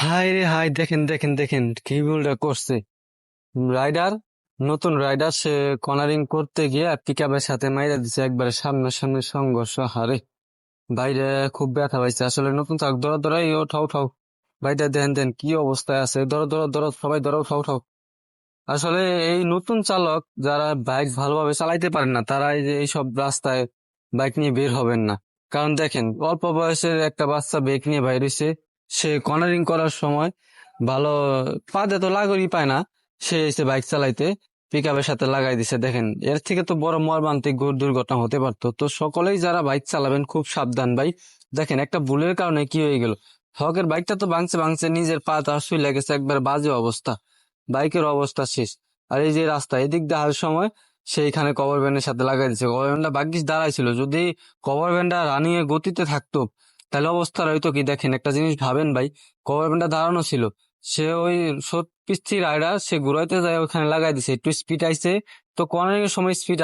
High রে high দেখেন দেখেন দেখেন, কি ভুলটা করছে। রাইডার, নতুন রাইডার, সে কর্নারিং করতে গিয়ে পিকআপের সাথে মাইরা দিছে একবারে সামনে সামনে সংঘর্ষ। হারে, বাইরে খুব ব্যথা পাইছে। আসলে নতুন চাক ধরো ধরাই ও ঠাও ঠাও। বাইরে দেন দেন কি অবস্থায় আছে। ধরো ধরো ধরো সবাই ধরো ঠাও ঠাও। আসলে এই নতুন চালক, যারা বাইক ভালোভাবে চালাইতে পারেন না, তারা এই যে এইসব রাস্তায় বাইক নিয়ে বের হবেন না। কারণ দেখেন, অল্প বয়সের একটা বাচ্চা বাইক নিয়ে বাইর হইছে। সে কর্নারিং করার সময় ভালো পাদে তো লাগরই পায় না। সে এসে বাইক চালাইতে পিক আপের সাথে লাগাই দিছে, দেখেন। এর থেকে তো বড় মর্মান্তিক ঘোর দুর্ঘটনা হতে পারতো। তো সকলেই যারা বাইক চালাবেন, খুব সাবধান ভাই। দেখেন, একটা ভুলের কারণে কি হয়ে গেল? হকের বাইকটা তো ভাঙছে ভাঙছে, নিজের পা তার শুই লেগেছে একবার বাজে অবস্থা। বাইকের অবস্থা শেষ। আর এই যে রাস্তা, এদিক দেওয়ার সময় সেইখানে কভার ব্যান্ডের সাথে লাগাই দিচ্ছে কভার ব্যান্ডটা ভাগ্যিস দাঁড়াইছিল। যদি কভার ব্যান্ডটা রানিং এ গতিতে থাকতো তাহলে অবস্থা হয়তো কি? দেখেন, একটা জিনিস ভাবেন ভাই গভর্নমেন্টটা ধারণা দাঁড়ানো ছিল, সে ওই সত্যি রাইডার সে ঘুরাইতে যায়, ওখানে লাগাই দিছে, একটু স্পিড আইছে, তো কর্নারিং সময় স্পিড